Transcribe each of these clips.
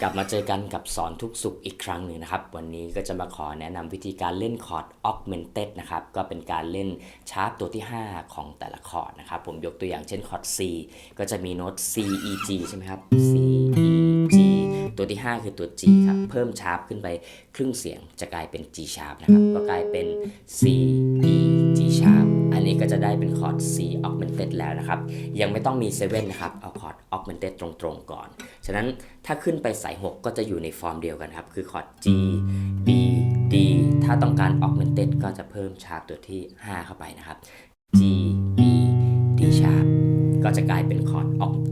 กลับมาเจอกันกับสอนทุกสุขอีกครั้งหนึ่งนะครับ วันนี้ก็จะมาขอแนะนำวิธีการเล่นคอร์ด augmented นะครับ ก็เป็นการเล่นชาร์ปตัวที่ 5 ของแต่ละคอร์ดนะครับ ผมยกตัวอย่างเช่นคอร์ด C ก็จะมีโน้ต C E G ใช่ไหมครับ C E G ตัวที่ 5 คือตัว G ครับ เพิ่มชาร์ปขึ้นไปครึ่งเสียงจะกลายเป็น G sharp นะครับ ก็กลายเป็น C E นี้ก็จะได้เป็นคอร์ด C augmented แล้วนะครับ ยังไม่ต้องมี 7 นะครับ เอาคอร์ด augmented ตรงๆก่อน ฉะนั้นถ้าขึ้นไปสาย 6 ก็จะอยู่ในฟอร์มเดียวกันครับ คือคอร์ด G B D ถ้าต้องการ augmented ก็จะเพิ่มชาร์ปตัวที่ 5 เข้าไปนะครับ G B D sharp ก็จะกลายเป็นคอร์ด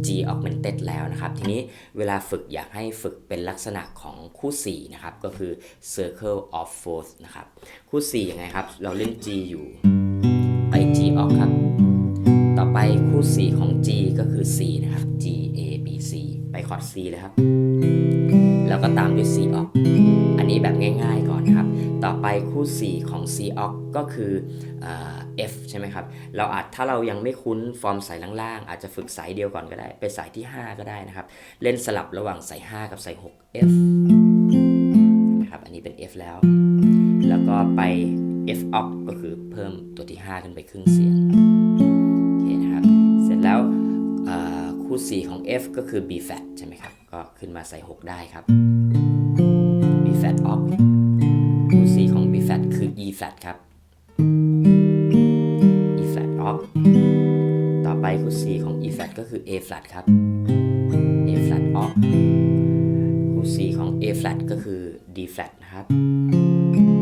G augmented แล้วนะครับ ทีนี้เวลาฝึกอยากให้ฝึกเป็นลักษณะของคู่ 4 นะครับ ก็คือ circle of fourth นะครับ คู่ 4 ยังไงครับ เราเล่น G อยู่ ออกครับ ต่อไปคู่ 4 ของ G ก็คือ C นะครับ G A B C ไปคอร์ด C เลยครับ แล้วก็ตามด้วย C ออก อันนี้แบบง่ายๆก่อนนะครับ ต่อไปคู่ 4 ของ C ออกก็คืออ F ใช่ไหมครับ เราอาจถ้าเรายังไม่คุ้นฟอร์มสายล่างๆ อาจจะฝึกสายเดียวก่อนก็ได้ ไปสายที่ 5 ก็ได้นะครับ เล่นสลับระหว่างสาย 5 กับสาย 6 F นะครับ อันนี้เป็น F แล้ว แล้วก็ไป F up ก็คือเพิ่มตัวที่ 5 ขึ้นไปครึ่งเสียงโอเคนะครับ เสร็จแล้วเอ่อคู่ 4 ของ F ก็คือ B flat ใช่ไหมครับ ก็ขึ้นมาใส่ 6 ได้ครับ B flat up คู่ 4 ของ B flat คือ E flat ครับ E flat up ต่อไปคู่ 4 ของ E flat ก็คือ A flat ครับ A flat up คู่ 4 ของ A flat ก็คือ D flat นะครับ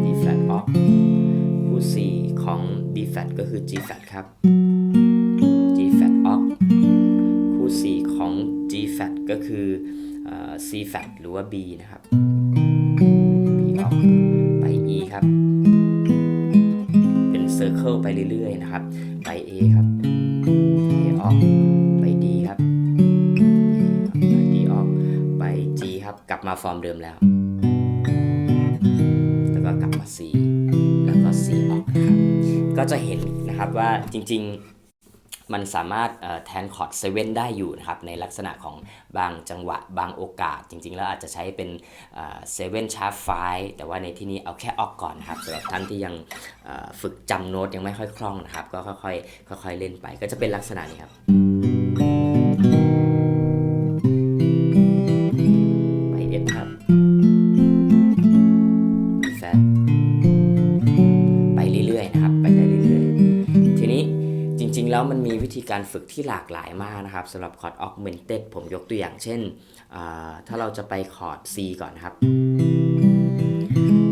D flat up คู่ 4 ของ B flat ก็คือ G flat ครับ G flat up คู่ 4 ของ G flat ก็คือ C flat หรือว่า B นะครับ B up ไป E ครับ เป็น circle ไปเรื่อยๆ นะครับ ไป A ครับ A up ไป D ครับ A ครับไป D up ไป G ครับ กลับมาฟอร์มเดิมแล้ว ก็จะเห็นนะครับว่าจริง ๆ มันสามารถแทนคอร์ดเซเว่นได้อยู่นะครับในลักษณะของบางจังหวะบางโอกาส จริง ๆ แล้วอาจจะใช้เป็นเซเว่นชาร์ฟไฟแต่ว่าในที่นี้เอาแค่ออกก่อนนะครับสำหรับท่านที่ยังฝึกจำโน้ตยังไม่ค่อยคล่องนะครับ ก็ค่อยๆค่อยๆเล่นไปก็จะเป็นลักษณะนี้ครับ แล้วมันมีวิธีการฝึกที่หลากหลายมากนะครับสำหรับคอร์ด augmented ผมยกตัวอย่างเช่น ถ้าเราจะไปคอร์ด C ก่อนนะครับ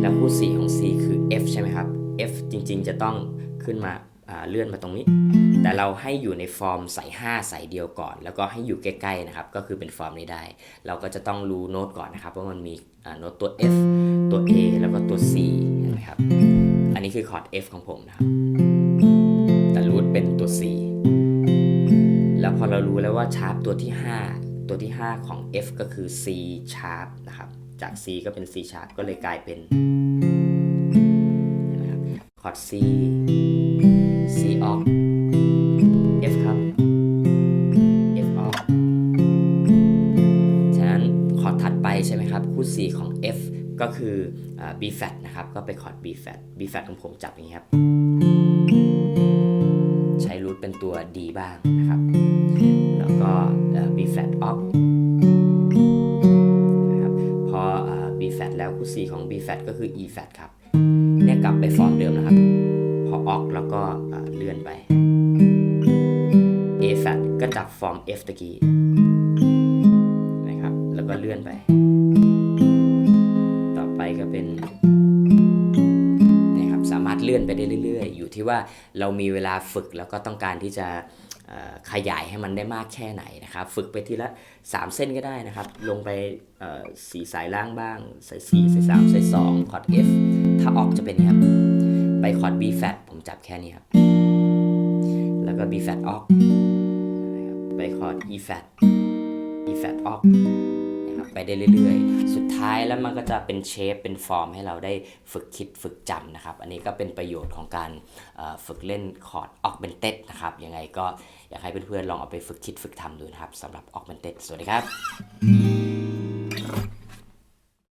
แล้วคู่4ของ C คือ F ใช่ไหมครับ F จริงๆจะต้องขึ้นมาเลื่อนมาตรงนี้ แต่เราให้อยู่ในฟอร์มใส่5ใส่เดียวก่อน แล้วก็ให้อยู่ใกล้ๆนะครับ ก็คือเป็นฟอร์มนี้ได้ เราก็จะต้องรู้โน้ตก่อนนะครับ ว่ามันมีโน้ตตัว F ตัว A แล้วก็ตัว C นไหมครับ อันนี้คือคอร์ด F ของผมนะครับ เป็นตัว C แล้วพอเรารู้แล้วว่าชาร์ปตัวที่ 5 ตัวที่ 5 ของ F ก็คือ C sharp นะครับ จาก C ก็เป็น C sharp ก็เลยกลายเป็นนไหมครับคอร์ด C C off F ครับ F off ฉะนั้นคอร์ดถัดไปใช่ไหมครับ คู่ C ของ F ก็คือ B flat นะครับ ก็ไปคอร์ด B flat B flat ของผมจับอย่างนี้ครับ ช้รูทเป็นตัว D บ้างนะครับ แล้วก็ B flat off นะครับพอ B flat แล้วคู่ C ของ B flat ก็คือ E flat ครับ เนี่ยกลับไปฟอร์มเดิมนะครับ พอ off แล้วก็เอ่อเลื่อนไป A flat ก็จับฟอร์ม F ตะกี้นะครับ แล้วก็เลื่อนไป ต่อไปก็เป็น ลื่อนไปได้เรื่อย ๆ อยู่ที่ว่าเรามีเวลาฝึกแล้วก็ต้องการที่จะขยายให้มันได้มากแค่ไหนนะครับ ฝึกไปทีละ 3 เส้นก็ได้นะครับ ลงไปเอ่สีสายล่างบ้างสาย4สาย3สาย2คอร์ด F ถ้าออกจะเป็นนี้ครับ ไปคอร์ด B flat ผมจับแค่นี้ครับ แล้วก็ B flat ออกไปคอร์ด E flat E flat ออก ไปได้เรื่อยๆ สุดท้ายแล้วมันก็จะเป็นเชฟเป็นฟอร์มให้เราได้ฝึกคิดฝึกจำนะครับ อันนี้ก็เป็นประโยชน์ของการฝึกเล่นคอร์ดออกเบนเต็ดนะครับ ยังไงก็อยากให้เพื่อนๆลองเอาไปฝึกคิดฝึกทำดูนะครับสำหรับออกเบนเต็ดสวัสดีครับ